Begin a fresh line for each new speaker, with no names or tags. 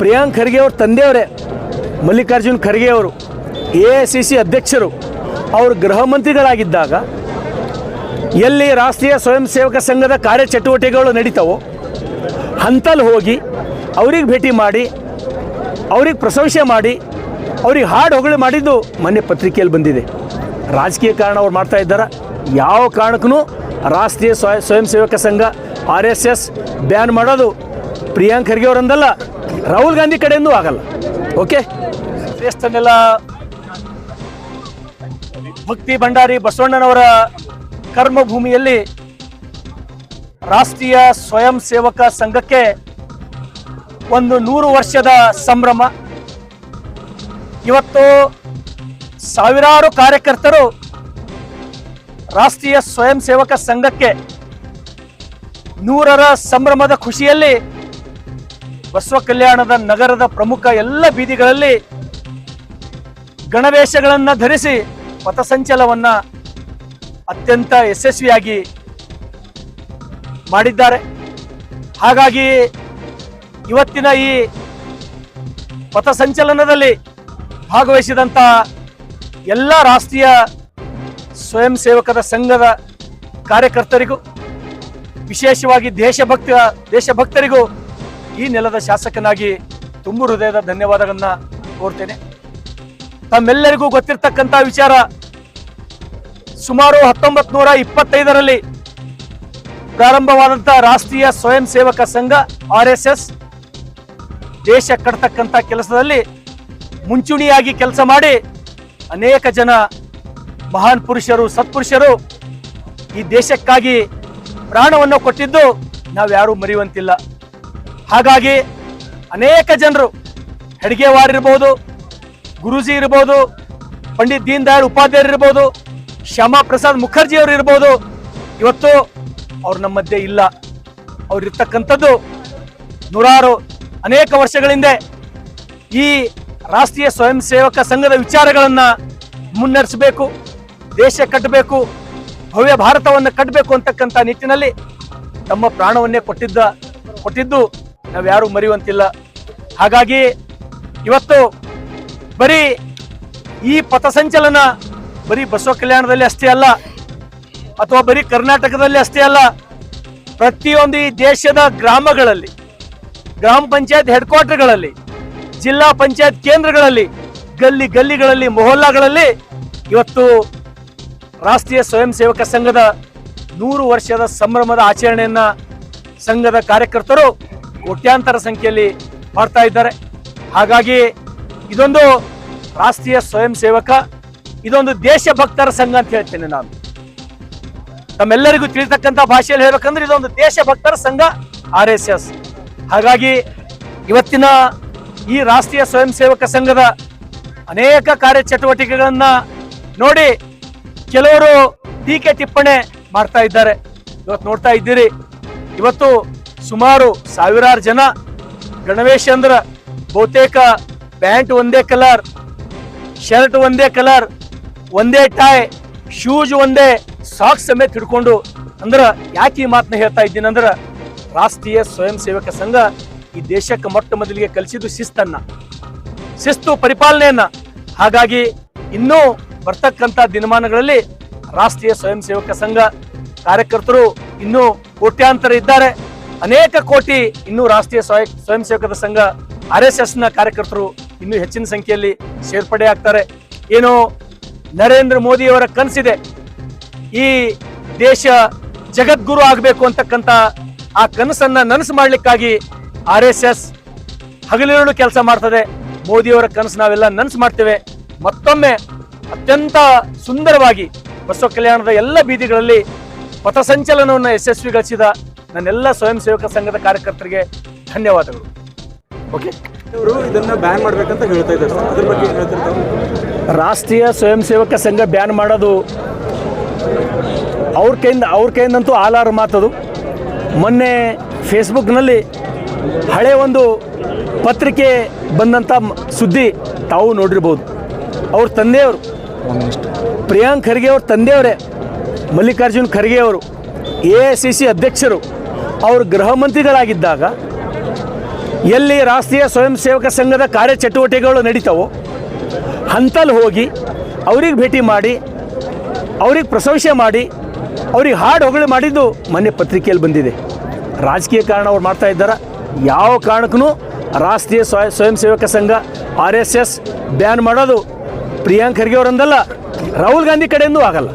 ಪ್ರಿಯಾಂಕ್ ಖರ್ಗೆ ಅವ್ರ ತಂದೆಯವರೇ, ಮಲ್ಲಿಕಾರ್ಜುನ್ ಖರ್ಗೆ ಅವರು, A C C ಅಧ್ಯಕ್ಷರು, ಅವರು ಗೃಹ ಮಂತ್ರಿಗಳಾಗಿದ್ದಾಗ ಎಲ್ಲಿ ರಾಷ್ಟ್ರೀಯ ಸ್ವಯಂ ಸೇವಕ ಸಂಘದ ಕಾರ್ಯಚಟುವಟಿಕೆಗಳು ನಡೀತಾವೋ ಹಂತಲ್ಲಿ ಹೋಗಿ ಅವ್ರಿಗೆ ಭೇಟಿ ಮಾಡಿ, ಅವ್ರಿಗೆ ಪ್ರಶಂಸೆ ಮಾಡಿ, ಅವ್ರಿಗೆ ಹಾಡು ಹೊಗಳು ಮಾಡಿದ್ದು ಮೊನ್ನೆ ಪತ್ರಿಕೆಯಲ್ಲಿ ಬಂದಿದೆ. ರಾಜಕೀಯ ಕಾರಣ ಅವ್ರು ಮಾಡ್ತಾ ಇದ್ದಾರೆ? ಯಾವ ಕಾರಣಕ್ಕೂ ರಾಷ್ಟ್ರೀಯ ಸ್ವಯಂ ಸೇವಕ ಸಂಘ, ಆರ್ ಎಸ್ ಎಸ್, ಬ್ಯಾನ್ ಮಾಡೋದು ಪ್ರಿಯಾಂಕ್ ಖರ್ಗೆ ಅವರಂದಲ್ಲ. ರಾಹುಲ್ ಗಾಂಧಿ ಕಡೆಯಿಂದ ಆಗಲ್ಲ. ಓಕೆ ದೇಶದನ್ನೆಲ್ಲ ಭಕ್ತಿ ಭಂಡಾರಿ ಬಸವಣ್ಣನವರ ಕರ್ಮಭೂಮಿಯಲ್ಲಿ ರಾಷ್ಟ್ರೀಯ ಸ್ವಯಂ ಸೇವಕ ಸಂಘಕ್ಕೆ ಒಂದು ನೂರು ವರ್ಷದ ಸಂಭ್ರಮ. ಇವತ್ತು ಸಾವಿರಾರು ಕಾರ್ಯಕರ್ತರು ರಾಷ್ಟ್ರೀಯ ಸ್ವಯಂ ಸೇವಕ ಸಂಘಕ್ಕೆ ನೂರರ ಸಂಭ್ರಮದ ಖುಷಿಯಲ್ಲಿ ಬಸವ ಕಲ್ಯಾಣದ ನಗರದ ಪ್ರಮುಖ ಎಲ್ಲ ಬೀದಿಗಳಲ್ಲಿ ಗಣವೇಷಗಳನ್ನು ಧರಿಸಿ ಪಥಸಂಚಲವನ್ನ ಅತ್ಯಂತ ಯಶಸ್ವಿಯಾಗಿ ಮಾಡಿದ್ದಾರೆ. ಹಾಗಾಗಿ ಇವತ್ತಿನ ಈ ಪಥಸಂಚಲನದಲ್ಲಿ ಭಾಗವಹಿಸಿದಂಥ ಎಲ್ಲ ರಾಷ್ಟ್ರೀಯ ಸ್ವಯಂ ಸೇವಕರ ಸಂಘದ ಕಾರ್ಯಕರ್ತರಿಗೂ, ವಿಶೇಷವಾಗಿ ದೇಶಭಕ್ತ, ದೇಶಭಕ್ತರಿಗೂ ಈ ನೆಲದ ಶಾಸಕನಾಗಿ ತುಂಬು ಹೃದಯದ ಧನ್ಯವಾದಗಳನ್ನ ಕೋರ್ತೇನೆ. ತಮ್ಮೆಲ್ಲರಿಗೂ ಗೊತ್ತಿರ್ತಕ್ಕಂಥ ವಿಚಾರ ಸುಮಾರು ಹತ್ತೊಂಬತ್ ನೂರ ಇಪ್ಪತ್ತೈದರಲ್ಲಿ ಪ್ರಾರಂಭವಾದಂತಹ ರಾಷ್ಟ್ರೀಯ ಸ್ವಯಂ ಸೇವಕ ಸಂಘ ಆರ್ ಎಸ್ ಎಸ್ ದೇಶ ಕಟ್ತಕ್ಕಂಥ ಕೆಲಸದಲ್ಲಿ ಮುಂಚೂಣಿಯಾಗಿ ಕೆಲಸ ಮಾಡಿ ಅನೇಕ ಜನ ಮಹಾನ್ ಪುರುಷರು, ಸತ್ಪುರುಷರು ಈ ದೇಶಕ್ಕಾಗಿ ಪ್ರಾಣವನ್ನು ಕೊಟ್ಟಿದ್ದು ನಾವ್ಯಾರೂ ಮರೆಯುವಂತಿಲ್ಲ. ಹಾಗಾಗಿ ಅನೇಕ ಜನರು ಹೆಡ್ಗೆವಾರ್ ಇರ್ಬೋದು, ಗುರೂಜಿ ಇರ್ಬೋದು, ಪಂಡಿತ್ ದೀನ್ ದಯಾಳ್ ಉಪಾಧ್ಯಾಯರು ಇರ್ಬೋದು, ಶ್ಯಾಮಾ ಪ್ರಸಾದ್ ಮುಖರ್ಜಿ ಅವರು ಇರ್ಬೋದು, ಇವತ್ತು ಅವ್ರು ನಮ್ಮ ಮಧ್ಯೆ ಇಲ್ಲ. ಅವ್ರು ಇರ್ತಕ್ಕಂಥದ್ದು ನೂರಾರು ಅನೇಕ ವರ್ಷಗಳಿಂದ ಈ ರಾಷ್ಟ್ರೀಯ ಸ್ವಯಂ ಸೇವಕ ಸಂಘದ ವಿಚಾರಗಳನ್ನು ಮುನ್ನಡೆಸಬೇಕು, ದೇಶ ಕಟ್ಟಬೇಕು, ಭವ್ಯ ಭಾರತವನ್ನು ಕಟ್ಟಬೇಕು ಅಂತಕ್ಕಂಥ ನಿಟ್ಟಿನಲ್ಲಿ ತಮ್ಮ ಪ್ರಾಣವನ್ನೇ ಕೊಟ್ಟಿದ್ದ, ಕೊಟ್ಟಿದ್ದು ನಾವ್ಯಾರೂ ಮರೆಯುವಂತಿಲ್ಲ. ಹಾಗಾಗಿ ಇವತ್ತು ಬರೀ ಈ ಪಥಸಂಚಲನ ಬರೀ ಬಸವ ಕಲ್ಯಾಣದಲ್ಲಿ ಅಷ್ಟೇ ಅಲ್ಲ, ಅಥವಾ ಬರೀ ಕರ್ನಾಟಕದಲ್ಲಿ ಅಷ್ಟೇ ಅಲ್ಲ, ಪ್ರತಿಯೊಂದು ಈ ದೇಶದ ಗ್ರಾಮಗಳಲ್ಲಿ, ಗ್ರಾಮ ಪಂಚಾಯತ್ ಹೆಡ್ ಕ್ವಾರ್ಟರ್ಗಳಲ್ಲಿ ಜಿಲ್ಲಾ ಪಂಚಾಯತ್ ಕೇಂದ್ರಗಳಲ್ಲಿ, ಗಲ್ಲಿ ಗಲ್ಲಿಗಳಲ್ಲಿ, ಮೊಹಲ್ಲಾಗಳಲ್ಲಿ ಇವತ್ತು ರಾಷ್ಟ್ರೀಯ ಸ್ವಯಂ ಸೇವಕ ಸಂಘದ ನೂರು ವರ್ಷದ ಸಂಭ್ರಮದ ಆಚರಣೆಯನ್ನ ಸಂಘದ ಕಾರ್ಯಕರ್ತರು ಕೋಟ್ಯಾಂತರ ಸಂಖ್ಯೆಯಲ್ಲಿ ಮಾಡ್ತಾ ಇದ್ದಾರೆ. ಹಾಗಾಗಿ ಇದೊಂದು ರಾಷ್ಟ್ರೀಯ ಸ್ವಯಂ ಸೇವಕ, ಇದೊಂದು ದೇಶಭಕ್ತರ ಸಂಘ ಅಂತ ಹೇಳ್ತೇನೆ ನಾನು. ತಮ್ಮೆಲ್ಲರಿಗೂ ತಿಳಿತಕ್ಕಂಥ ಭಾಷೆಯಲ್ಲಿ ಹೇಳ್ಬೇಕಂದ್ರೆ ಇದೊಂದು ದೇಶಭಕ್ತರ ಸಂಘ, ಆರ್ ಎಸ್ ಎಸ್. ಹಾಗಾಗಿ ಇವತ್ತಿನ ಈ ರಾಷ್ಟ್ರೀಯ ಸ್ವಯಂ ಸೇವಕ ಸಂಘದ ಅನೇಕ ಕಾರ್ಯಚಟುವಟಿಕೆಗಳನ್ನ ನೋಡಿ ಕೆಲವರು ಟೀಕೆ ಟಿಪ್ಪಣೆ ಮಾಡ್ತಾ ಇದ್ದಾರೆ. ಇವತ್ತು ನೋಡ್ತಾ ಇದ್ದೀರಿ. ಇವತ್ತು ಸುಮಾರು ಸಾವಿರಾರು ಜನ ಗಣವೇಶ ಅಂದ್ರ ಬಹುತೇಕ ಪ್ಯಾಂಟ್ ಒಂದೇ ಕಲರ್, ಶರ್ಟ್ ಒಂದೇ ಕಲರ್, ಒಂದೇ ಟೈ, ಶೂಸ್ ಒಂದೇ, ಸಾಕ್ಸ್ ಸಮೇತ ಹಿಡ್ಕೊಂಡು ಅಂದ್ರ ಯಾಕೆ ಈ ಮಾತನ್ನ ಹೇಳ್ತಾ ಇದ್ದೀನಿ ಅಂದ್ರ ರಾಷ್ಟ್ರೀಯ ಸ್ವಯಂ ಸೇವಕ ಸಂಘ ಈ ದೇಶಕ್ಕೆ ಮೊಟ್ಟ ಮೊದಲಿಗೆ ಕಲಿಸಿದ್ದು ಶಿಸ್ತನ್ನ, ಶಿಸ್ತು ಪರಿಪಾಲನೆಯನ್ನ. ಹಾಗಾಗಿ ಇನ್ನೂ ಬರ್ತಕ್ಕಂಥ ದಿನಮಾನಗಳಲ್ಲಿ ರಾಷ್ಟ್ರೀಯ ಸ್ವಯಂ ಸೇವಕ ಸಂಘ ಕಾರ್ಯಕರ್ತರು ಇನ್ನೂ ಕೋಟ್ಯಾಂತರ ಇದ್ದಾರೆ. ಅನೇಕ ಕೋಟಿ ಇನ್ನೂ ರಾಷ್ಟ್ರೀಯ ಸ್ವಯ ಸ್ವಯಂ ಸೇವಕರ ಸಂಘ ಆರ್ ಎಸ್ ಎಸ್ನ ಕಾರ್ಯಕರ್ತರು ಇನ್ನೂ ಹೆಚ್ಚಿನ ಸಂಖ್ಯೆಯಲ್ಲಿ ಸೇರ್ಪಡೆ ಆಗ್ತಾರೆ. ಏನು ನರೇಂದ್ರ ಮೋದಿಯವರ ಕನಸಿದೆ. ಈ ದೇಶ ಜಗದ್ಗುರು ಆಗಬೇಕು ಅಂತಕ್ಕಂಥ ಆ ಕನಸನ್ನ ನನಸು ಮಾಡಲಿಕ್ಕಾಗಿ ಆರ್ ಎಸ್ ಎಸ್ ಹಗಲಿರುಳು ಕೆಲಸ ಮಾಡ್ತದೆ. ಮೋದಿಯವರ ಕನಸು ನಾವೆಲ್ಲ ನನಸು ಮಾಡ್ತೇವೆ. ಮತ್ತೊಮ್ಮೆ ಅತ್ಯಂತ ಸುಂದರವಾಗಿ ಬಸವ ಕಲ್ಯಾಣದ ಎಲ್ಲ ಬೀದಿಗಳಲ್ಲಿ ಪಥಸಂಚಲನವನ್ನು ಯಶಸ್ವಿಗೊಳಿಸಿದ ನನ್ನೆಲ್ಲ ಸ್ವಯಂ ಸೇವಕ ಸಂಘದ ಕಾರ್ಯಕರ್ತರಿಗೆ ಧನ್ಯವಾದಗಳು. ಓಕೆ
ಇವರು ಇದನ್ನ ಬ್ಯಾನ್ ಮಾಡ್ಬೇಕಂತ ಹೇಳ್ತಾ ಇದ್ದಾರೆ ಸರ್. ಅದ್ರ ಬಗ್ಗೆ ಹೇಳ್ತಾ
ರಾಷ್ಟ್ರೀಯ ಸ್ವಯಂ ಸೇವಕ ಸಂಘ ಬ್ಯಾನ್ ಮಾಡೋದು ಅವ್ರ ಕೈಯಿಂದ ಅವ್ರ ಕೈಯಿಂದಂತೂ ಆಲಾರ ಮಾತದು. ಮೊನ್ನೆ ಫೇಸ್ಬುಕ್ನಲ್ಲಿ ಹಳೆ ಒಂದು ಪತ್ರಿಕೆ ಬಂದಂಥ ಸುದ್ದಿ ತಾವು ನೋಡಿರ್ಬೋದು. ಅವ್ರ ತಂದೆಯವರು ಪ್ರಿಯಾಂಕ್ ಖರ್ಗೆ ಅವ್ರ ತಂದೆಯವರೇ ಮಲ್ಲಿಕಾರ್ಜುನ್ ಖರ್ಗೆ ಅವರು ಎ ಐ ಸಿ ಸಿ ಅಧ್ಯಕ್ಷರು ಅವರು ಗೃಹ ಮಂತ್ರಿಗಳಾಗಿದ್ದಾಗ ಎಲ್ಲಿ ರಾಷ್ಟ್ರೀಯ ಸ್ವಯಂ ಸೇವಕ ಸಂಘದ ಕಾರ್ಯಚಟುವಟಿಕೆಗಳು ನಡೀತಾವೋ ಹಂತಲ್ಲಿ ಹೋಗಿ ಅವ್ರಿಗೆ ಭೇಟಿ ಮಾಡಿ, ಅವ್ರಿಗೆ ಪ್ರಶಂಸೆ ಮಾಡಿ, ಅವ್ರಿಗೆ ಹಾಡು ಹೊಗಳು ಮಾಡಿದ್ದು ಮೊನ್ನೆ ಪತ್ರಿಕೆಯಲ್ಲಿ ಬಂದಿದೆ. ರಾಜಕೀಯ ಕಾರಣ ಅವ್ರು ಮಾಡ್ತಾ ಇದ್ದಾರೆ. ಯಾವ ಕಾರಣಕ್ಕೂ ರಾಷ್ಟ್ರೀಯ ಸ್ವಯ ಸ್ವಯಂ ಸೇವಕ ಸಂಘ, ಆರ್ ಎಸ್ ಎಸ್ ಬ್ಯಾನ್ ಮಾಡೋದು ಪ್ರಿಯಾಂಕ್ ಖರ್ಗೆ ಅವರಂದಲ್ಲ, ರಾಹುಲ್ ಗಾಂಧಿ ಕಡೆಯಿಂದ ಆಗಲ್ಲ.